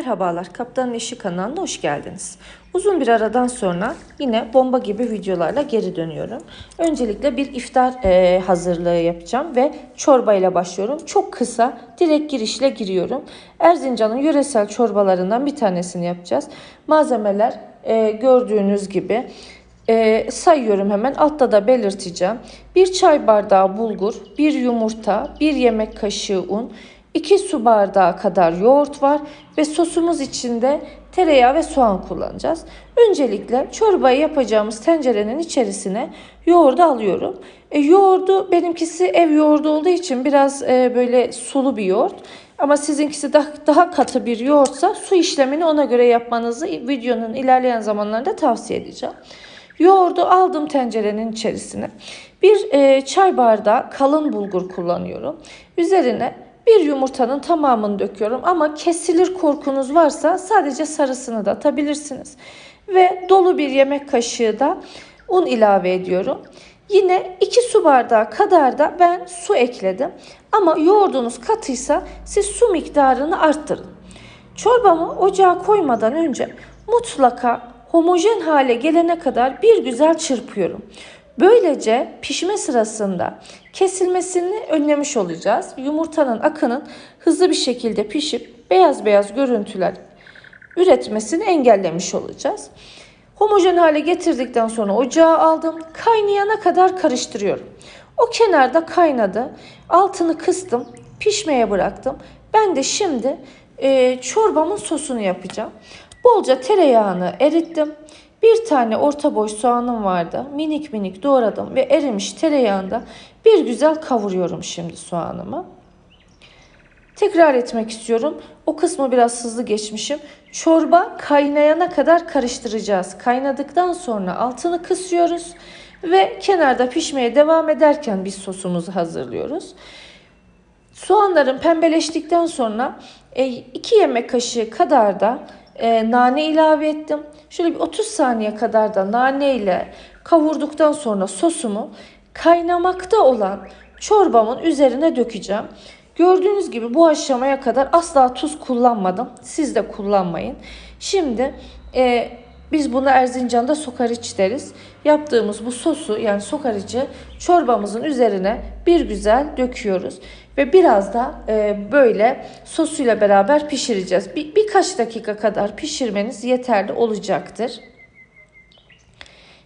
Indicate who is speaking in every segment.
Speaker 1: Merhabalar, Kaptanın Eşi kanalına hoş geldiniz. Uzun bir aradan sonra yine bomba gibi videolarla geri dönüyorum. Öncelikle bir iftar e, hazırlığı yapacağım ve çorba ile başlıyorum. Çok kısa, direkt girişle giriyorum. Erzincan'ın yöresel çorbalarından bir tanesini yapacağız. Malzemeler e, gördüğünüz gibi e, sayıyorum hemen altta da belirteceğim. Bir çay bardağı bulgur, bir yumurta, bir yemek kaşığı un, 2 su bardağı kadar yoğurt var ve sosumuz içinde tereyağı ve soğan kullanacağız. Öncelikle çorbayı yapacağımız tencerenin içerisine yoğurdu alıyorum. E, yoğurdu benimkisi ev yoğurdu olduğu için biraz e, böyle sulu bir yoğurt. Ama sizinkisi daha, daha katı bir yoğurtsa su işlemini ona göre yapmanızı videonun ilerleyen zamanlarında tavsiye edeceğim. Yoğurdu aldım tencerenin içerisine. Bir e, çay bardağı kalın bulgur kullanıyorum. Üzerine bir yumurtanın tamamını döküyorum ama kesilir korkunuz varsa sadece sarısını da atabilirsiniz. Ve dolu bir yemek kaşığı da un ilave ediyorum. Yine 2 su bardağı kadar da ben su ekledim. Ama yoğurdunuz katıysa siz su miktarını arttırın. Çorbamı ocağa koymadan önce mutlaka homojen hale gelene kadar bir güzel çırpıyorum. Böylece pişme sırasında kesilmesini önlemiş olacağız. Yumurtanın akının hızlı bir şekilde pişip beyaz beyaz görüntüler üretmesini engellemiş olacağız. Homojen hale getirdikten sonra ocağa aldım. Kaynayana kadar karıştırıyorum. O kenarda kaynadı. Altını kıstım. Pişmeye bıraktım. Ben de şimdi e, çorbamın sosunu yapacağım. Bolca tereyağını erittim. Bir tane orta boy soğanım vardı. Minik minik doğradım ve erimiş tereyağında bir güzel kavuruyorum şimdi soğanımı. Tekrar etmek istiyorum. O kısmı biraz hızlı geçmişim. Çorba kaynayana kadar karıştıracağız. Kaynadıktan sonra altını kısıyoruz ve kenarda pişmeye devam ederken biz sosumuzu hazırlıyoruz. Soğanların pembeleştikten sonra 2 yemek kaşığı kadar da e, nane ilave ettim. Şöyle bir 30 saniye kadar da nane ile kavurduktan sonra sosumu kaynamakta olan çorbamın üzerine dökeceğim. Gördüğünüz gibi bu aşamaya kadar asla tuz kullanmadım. Siz de kullanmayın. Şimdi e, biz buna Erzincan'da sokariç deriz. Yaptığımız bu sosu yani sokarici çorbamızın üzerine bir güzel döküyoruz. Ve biraz da e, böyle sosuyla beraber pişireceğiz. Bir, birkaç dakika kadar pişirmeniz yeterli olacaktır.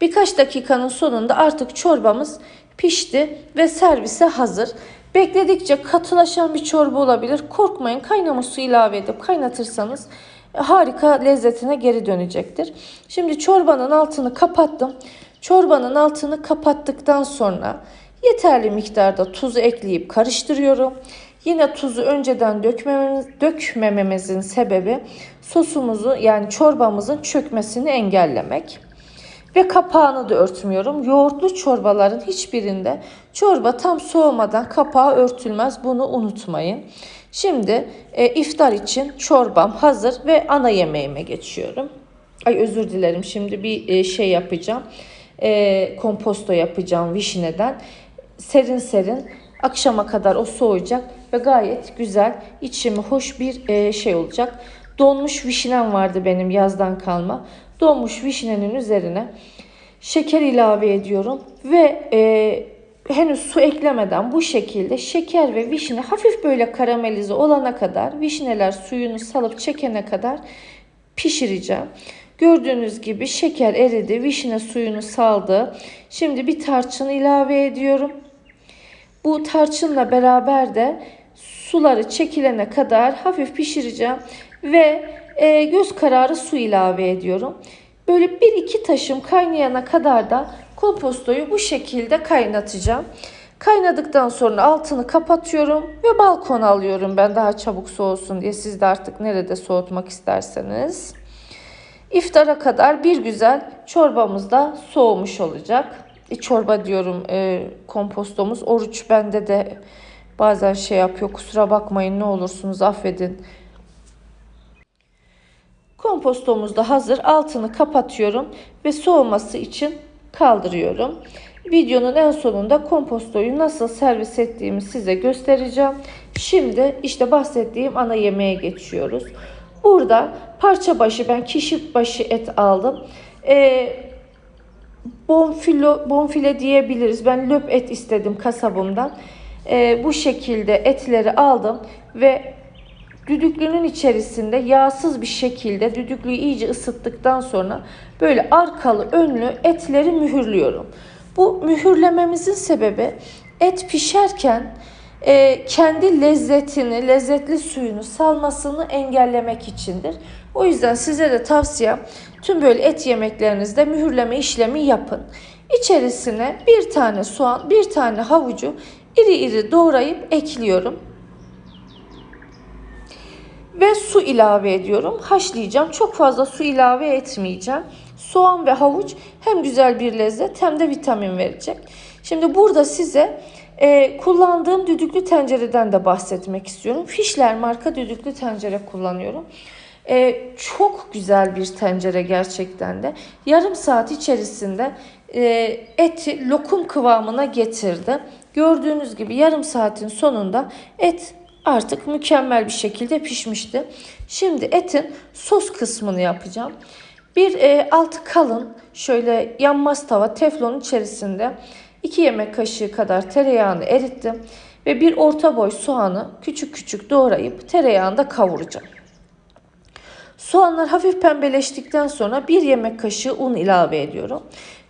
Speaker 1: Birkaç dakikanın sonunda artık çorbamız pişti ve servise hazır. Bekledikçe katılaşan bir çorba olabilir. Korkmayın kaynamış su ilave edip kaynatırsanız harika lezzetine geri dönecektir. Şimdi çorbanın altını kapattım. Çorbanın altını kapattıktan sonra yeterli miktarda tuzu ekleyip karıştırıyorum. Yine tuzu önceden dökmememiz, dökmememizin sebebi sosumuzu yani çorbamızın çökmesini engellemek. Ve kapağını da örtmüyorum. Yoğurtlu çorbaların hiçbirinde çorba tam soğumadan kapağı örtülmez. Bunu unutmayın. Şimdi e, iftar için çorbam hazır ve ana yemeğime geçiyorum. Ay özür dilerim şimdi bir e, şey yapacağım. E, komposto yapacağım vişneden. Serin serin akşama kadar o soğuyacak ve gayet güzel içimi hoş bir e, şey olacak. Donmuş vişnem vardı benim yazdan kalma. Donmuş vişnenin üzerine şeker ilave ediyorum ve e, henüz su eklemeden bu şekilde şeker ve vişne hafif böyle karamelize olana kadar vişneler suyunu salıp çekene kadar pişireceğim. Gördüğünüz gibi şeker eridi, vişne suyunu saldı. Şimdi bir tarçın ilave ediyorum. Bu tarçınla beraber de suları çekilene kadar hafif pişireceğim ve e, göz kararı su ilave ediyorum. Böyle bir iki taşım kaynayana kadar da kompostoyu bu şekilde kaynatacağım. Kaynadıktan sonra altını kapatıyorum ve balkona alıyorum ben daha çabuk soğusun diye. Siz de artık nerede soğutmak isterseniz. İftara kadar bir güzel çorbamız da soğumuş olacak. E, çorba diyorum e, kompostomuz. Oruç bende de bazen şey yapıyor. Kusura bakmayın ne olursunuz affedin. Kompostomuz da hazır. Altını kapatıyorum ve soğuması için kaldırıyorum. Videonun en sonunda kompostoyu nasıl servis ettiğimi size göstereceğim. Şimdi işte bahsettiğim ana yemeğe geçiyoruz. Burada parça başı ben kişi başı et aldım. E, bonfilo, bonfile diyebiliriz. Ben löp et istedim kasabımdan. E, bu şekilde etleri aldım ve düdüklünün içerisinde yağsız bir şekilde düdüklüyü iyice ısıttıktan sonra böyle arkalı önlü etleri mühürlüyorum. Bu mühürlememizin sebebi et pişerken e, kendi lezzetini, lezzetli suyunu salmasını engellemek içindir. O yüzden size de tavsiyem tüm böyle et yemeklerinizde mühürleme işlemi yapın. İçerisine bir tane soğan, bir tane havucu iri iri doğrayıp ekliyorum. Ve su ilave ediyorum. Haşlayacağım. Çok fazla su ilave etmeyeceğim. Soğan ve havuç hem güzel bir lezzet hem de vitamin verecek. Şimdi burada size e, kullandığım düdüklü tencereden de bahsetmek istiyorum. Fişler marka düdüklü tencere kullanıyorum. E, çok güzel bir tencere gerçekten de. Yarım saat içerisinde e, eti lokum kıvamına getirdi. Gördüğünüz gibi yarım saatin sonunda et artık mükemmel bir şekilde pişmişti. Şimdi etin sos kısmını yapacağım. Bir e, altı kalın şöyle yanmaz tava teflon içerisinde 2 yemek kaşığı kadar tereyağını erittim ve bir orta boy soğanı küçük küçük doğrayıp tereyağında kavuracağım. Soğanlar hafif pembeleştikten sonra bir yemek kaşığı un ilave ediyorum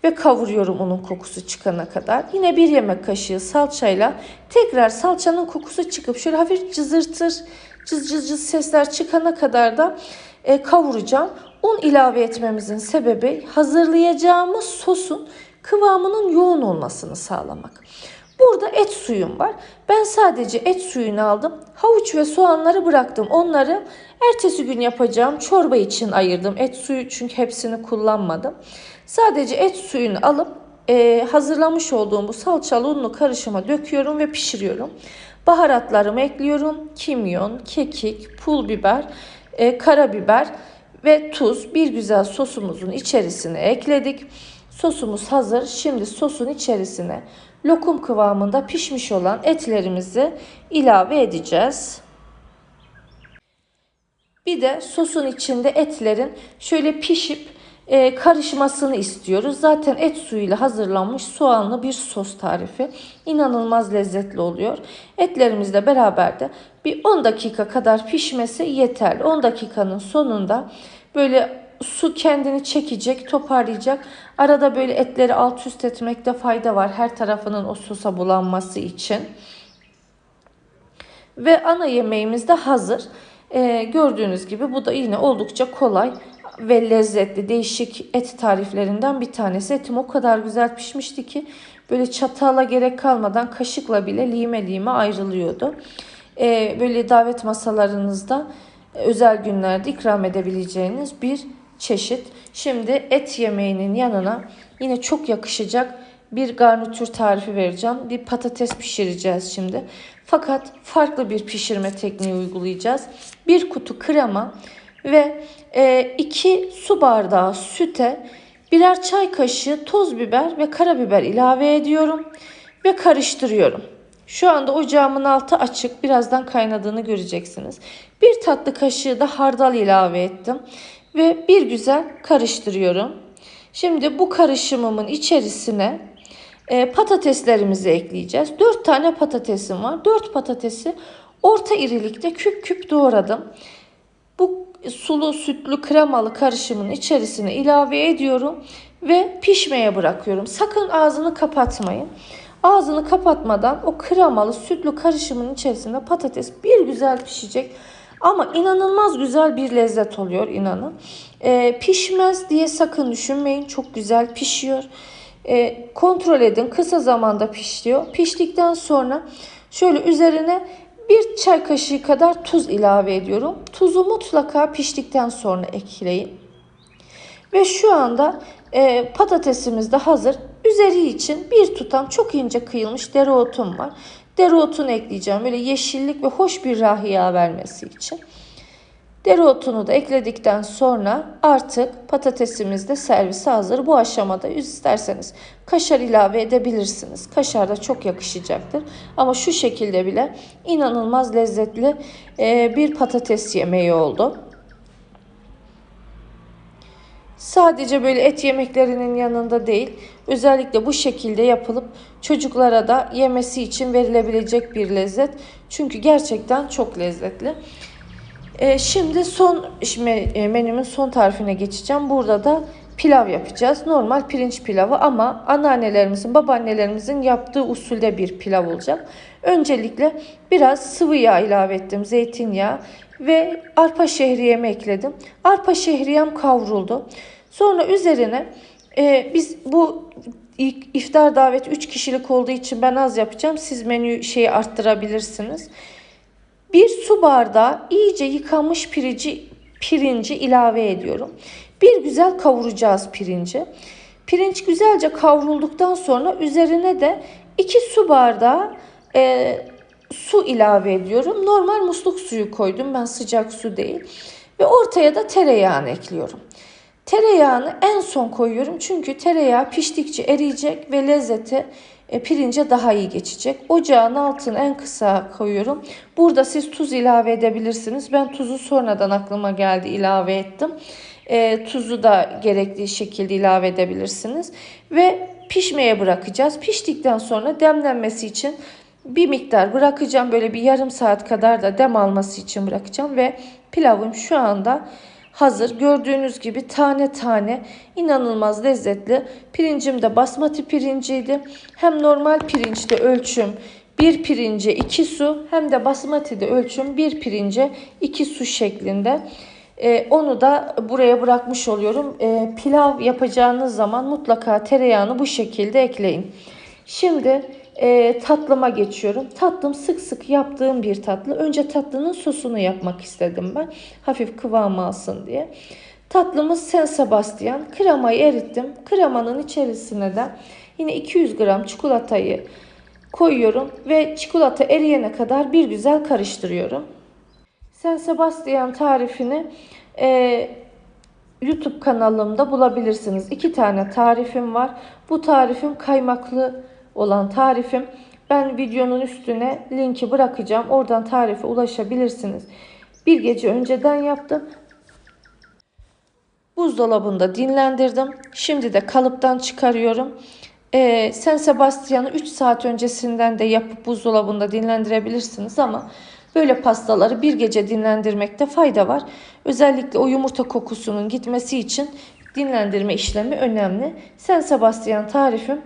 Speaker 1: ve kavuruyorum unun kokusu çıkana kadar. Yine bir yemek kaşığı salçayla tekrar salçanın kokusu çıkıp şöyle hafif cızırtır cız cız cız sesler çıkana kadar da e, kavuracağım. Un ilave etmemizin sebebi hazırlayacağımız sosun kıvamının yoğun olmasını sağlamak. Burada et suyum var. Ben sadece et suyunu aldım. Havuç ve soğanları bıraktım. Onları ertesi gün yapacağım çorba için ayırdım. Et suyu çünkü hepsini kullanmadım. Sadece et suyunu alıp e, hazırlamış olduğum bu salçalı unlu karışıma döküyorum ve pişiriyorum. Baharatlarımı ekliyorum. Kimyon, kekik, pul biber, e, karabiber ve tuz. Bir güzel sosumuzun içerisine ekledik. Sosumuz hazır. Şimdi sosun içerisine lokum kıvamında pişmiş olan etlerimizi ilave edeceğiz. Bir de sosun içinde etlerin şöyle pişip e, karışmasını istiyoruz. Zaten et suyuyla hazırlanmış soğanlı bir sos tarifi. İnanılmaz lezzetli oluyor. Etlerimizle beraber de bir 10 dakika kadar pişmesi yeterli. 10 dakikanın sonunda böyle su kendini çekecek, toparlayacak. Arada böyle etleri alt üst etmekte fayda var. Her tarafının o sosa bulanması için. Ve ana yemeğimiz de hazır. Ee, gördüğünüz gibi bu da yine oldukça kolay ve lezzetli değişik et tariflerinden bir tanesi. Etim o kadar güzel pişmişti ki böyle çatala gerek kalmadan kaşıkla bile lime lime ayrılıyordu. Ee, böyle davet masalarınızda özel günlerde ikram edebileceğiniz bir çeşit. Şimdi et yemeğinin yanına yine çok yakışacak bir garnitür tarifi vereceğim. Bir patates pişireceğiz şimdi. Fakat farklı bir pişirme tekniği uygulayacağız. Bir kutu krema ve e, iki su bardağı süte birer çay kaşığı toz biber ve karabiber ilave ediyorum ve karıştırıyorum. Şu anda ocağımın altı açık. Birazdan kaynadığını göreceksiniz. Bir tatlı kaşığı da hardal ilave ettim ve bir güzel karıştırıyorum. Şimdi bu karışımımın içerisine e, patateslerimizi ekleyeceğiz. 4 tane patatesim var. 4 patatesi orta irilikte küp küp doğradım. Bu sulu sütlü kremalı karışımın içerisine ilave ediyorum ve pişmeye bırakıyorum. Sakın ağzını kapatmayın. Ağzını kapatmadan o kremalı sütlü karışımın içerisinde patates bir güzel pişecek. Ama inanılmaz güzel bir lezzet oluyor inanın. E, pişmez diye sakın düşünmeyin. Çok güzel pişiyor. E, kontrol edin. Kısa zamanda pişiyor. Piştikten sonra şöyle üzerine bir çay kaşığı kadar tuz ilave ediyorum. Tuzu mutlaka piştikten sonra ekleyin. Ve şu anda e, patatesimiz de hazır. Üzeri için bir tutam çok ince kıyılmış dereotum var. Dereotunu ekleyeceğim. Böyle yeşillik ve hoş bir rahiya vermesi için. Dereotunu da ekledikten sonra artık patatesimiz de servise hazır. Bu aşamada isterseniz kaşar ilave edebilirsiniz. Kaşar da çok yakışacaktır. Ama şu şekilde bile inanılmaz lezzetli e, bir patates yemeği oldu. Sadece böyle et yemeklerinin yanında değil, özellikle bu şekilde yapılıp çocuklara da yemesi için verilebilecek bir lezzet. Çünkü gerçekten çok lezzetli. Ee, şimdi son me- e, menümün son tarifine geçeceğim. Burada da pilav yapacağız. Normal pirinç pilavı ama anneannelerimizin, babaannelerimizin yaptığı usulde bir pilav olacak. Öncelikle biraz sıvı yağ ilave ettim. Zeytinyağı ve arpa şehriyemi ekledim. Arpa şehriyem kavruldu. Sonra üzerine e, biz bu iftar daveti 3 kişilik olduğu için ben az yapacağım. Siz menü şeyi arttırabilirsiniz. Bir su bardağı iyice yıkanmış pirinci, pirinci ilave ediyorum. Bir güzel kavuracağız pirinci. Pirinç güzelce kavrulduktan sonra üzerine de 2 su bardağı e, su ilave ediyorum. Normal musluk suyu koydum ben sıcak su değil. Ve ortaya da tereyağını ekliyorum. Tereyağını en son koyuyorum çünkü tereyağı piştikçe eriyecek ve lezzeti e, pirince daha iyi geçecek. Ocağın altını en kısa koyuyorum. Burada siz tuz ilave edebilirsiniz. Ben tuzu sonradan aklıma geldi ilave ettim. E, tuzu da gerektiği şekilde ilave edebilirsiniz. Ve pişmeye bırakacağız. Piştikten sonra demlenmesi için bir miktar bırakacağım. Böyle bir yarım saat kadar da dem alması için bırakacağım. Ve pilavım şu anda hazır. Gördüğünüz gibi tane tane inanılmaz lezzetli. Pirincim de basmati pirinciydi. Hem normal pirinçte ölçüm bir pirince 2 su hem de basmati'de ölçüm bir pirince 2 su şeklinde. Ee, onu da buraya bırakmış oluyorum. Ee, pilav yapacağınız zaman mutlaka tereyağını bu şekilde ekleyin. Şimdi e, tatlıma geçiyorum. Tatlım sık sık yaptığım bir tatlı. Önce tatlının sosunu yapmak istedim ben. Hafif kıvam alsın diye. Tatlımız San Sebastian. Kremayı erittim. Kremanın içerisine de yine 200 gram çikolatayı koyuyorum ve çikolata eriyene kadar bir güzel karıştırıyorum. San Sebastian tarifini e, YouTube kanalımda bulabilirsiniz. İki tane tarifim var. Bu tarifim kaymaklı olan tarifim. Ben videonun üstüne linki bırakacağım. Oradan tarife ulaşabilirsiniz. Bir gece önceden yaptım. Buzdolabında dinlendirdim. Şimdi de kalıptan çıkarıyorum. Ee, San Sebastian'ı 3 saat öncesinden de yapıp buzdolabında dinlendirebilirsiniz ama böyle pastaları bir gece dinlendirmekte fayda var. Özellikle o yumurta kokusunun gitmesi için dinlendirme işlemi önemli. San Sebastian tarifim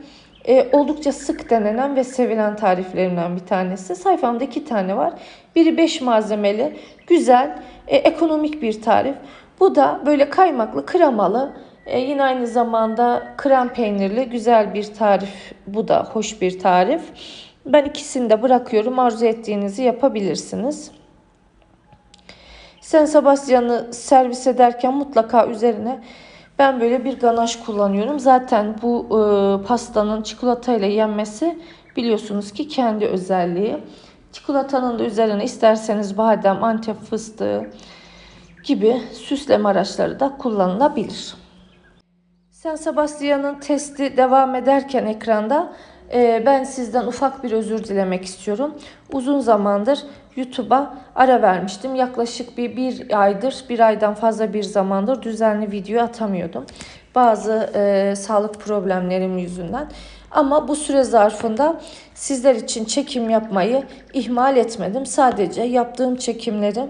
Speaker 1: e, oldukça sık denenen ve sevilen tariflerimden bir tanesi. Sayfamda iki tane var. Biri 5 malzemeli, güzel, e, ekonomik bir tarif. Bu da böyle kaymaklı, kremalı, e, yine aynı zamanda krem peynirli güzel bir tarif. Bu da hoş bir tarif. Ben ikisini de bırakıyorum. Arzu ettiğinizi yapabilirsiniz. San Sebastian'ı servis ederken mutlaka üzerine ben böyle bir ganaj kullanıyorum. Zaten bu e, pastanın çikolatayla yenmesi biliyorsunuz ki kendi özelliği. Çikolatanın da üzerine isterseniz badem, antep fıstığı gibi süsleme araçları da kullanılabilir. San Sebastian'ın testi devam ederken ekranda e, ben sizden ufak bir özür dilemek istiyorum. Uzun zamandır YouTube'a ara vermiştim. Yaklaşık bir, bir aydır, bir aydan fazla bir zamandır düzenli video atamıyordum. Bazı e, sağlık problemlerim yüzünden. Ama bu süre zarfında sizler için çekim yapmayı ihmal etmedim. Sadece yaptığım çekimleri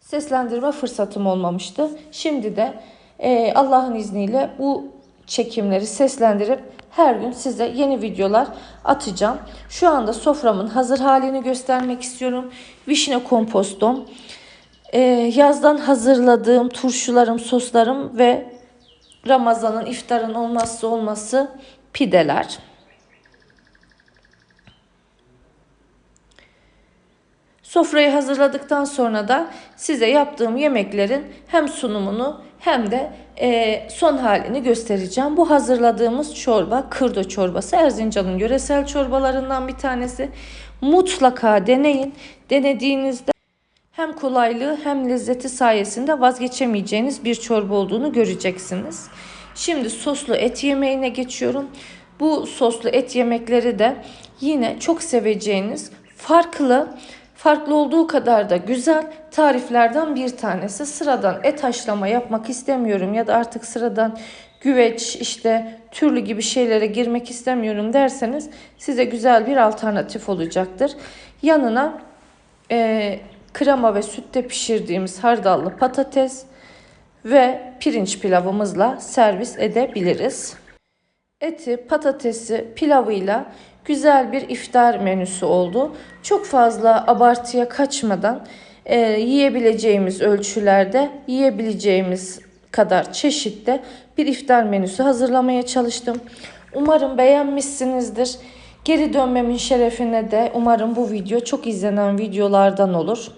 Speaker 1: seslendirme fırsatım olmamıştı. Şimdi de e, Allah'ın izniyle bu çekimleri seslendirip her gün size yeni videolar atacağım. Şu anda soframın hazır halini göstermek istiyorum. Vişne kompostom, e, yazdan hazırladığım turşularım, soslarım ve Ramazan'ın iftarın olmazsa olması pideler. Sofrayı hazırladıktan sonra da size yaptığım yemeklerin hem sunumunu hem de e, son halini göstereceğim. Bu hazırladığımız çorba kırdo çorbası. Erzincan'ın yöresel çorbalarından bir tanesi. Mutlaka deneyin. Denediğinizde hem kolaylığı hem lezzeti sayesinde vazgeçemeyeceğiniz bir çorba olduğunu göreceksiniz. Şimdi soslu et yemeğine geçiyorum. Bu soslu et yemekleri de yine çok seveceğiniz farklı Farklı olduğu kadar da güzel tariflerden bir tanesi. Sıradan et haşlama yapmak istemiyorum ya da artık sıradan güveç işte türlü gibi şeylere girmek istemiyorum derseniz size güzel bir alternatif olacaktır. Yanına e, krema ve sütte pişirdiğimiz hardallı patates ve pirinç pilavımızla servis edebiliriz. Eti, patatesi, pilavıyla güzel bir iftar menüsü oldu. Çok fazla abartıya kaçmadan e, yiyebileceğimiz ölçülerde, yiyebileceğimiz kadar çeşitte bir iftar menüsü hazırlamaya çalıştım. Umarım beğenmişsinizdir. Geri dönmemin şerefine de umarım bu video çok izlenen videolardan olur.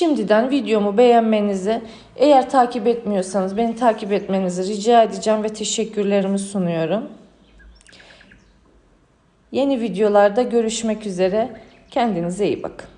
Speaker 1: Şimdiden videomu beğenmenizi, eğer takip etmiyorsanız beni takip etmenizi rica edeceğim ve teşekkürlerimi sunuyorum. Yeni videolarda görüşmek üzere. Kendinize iyi bakın.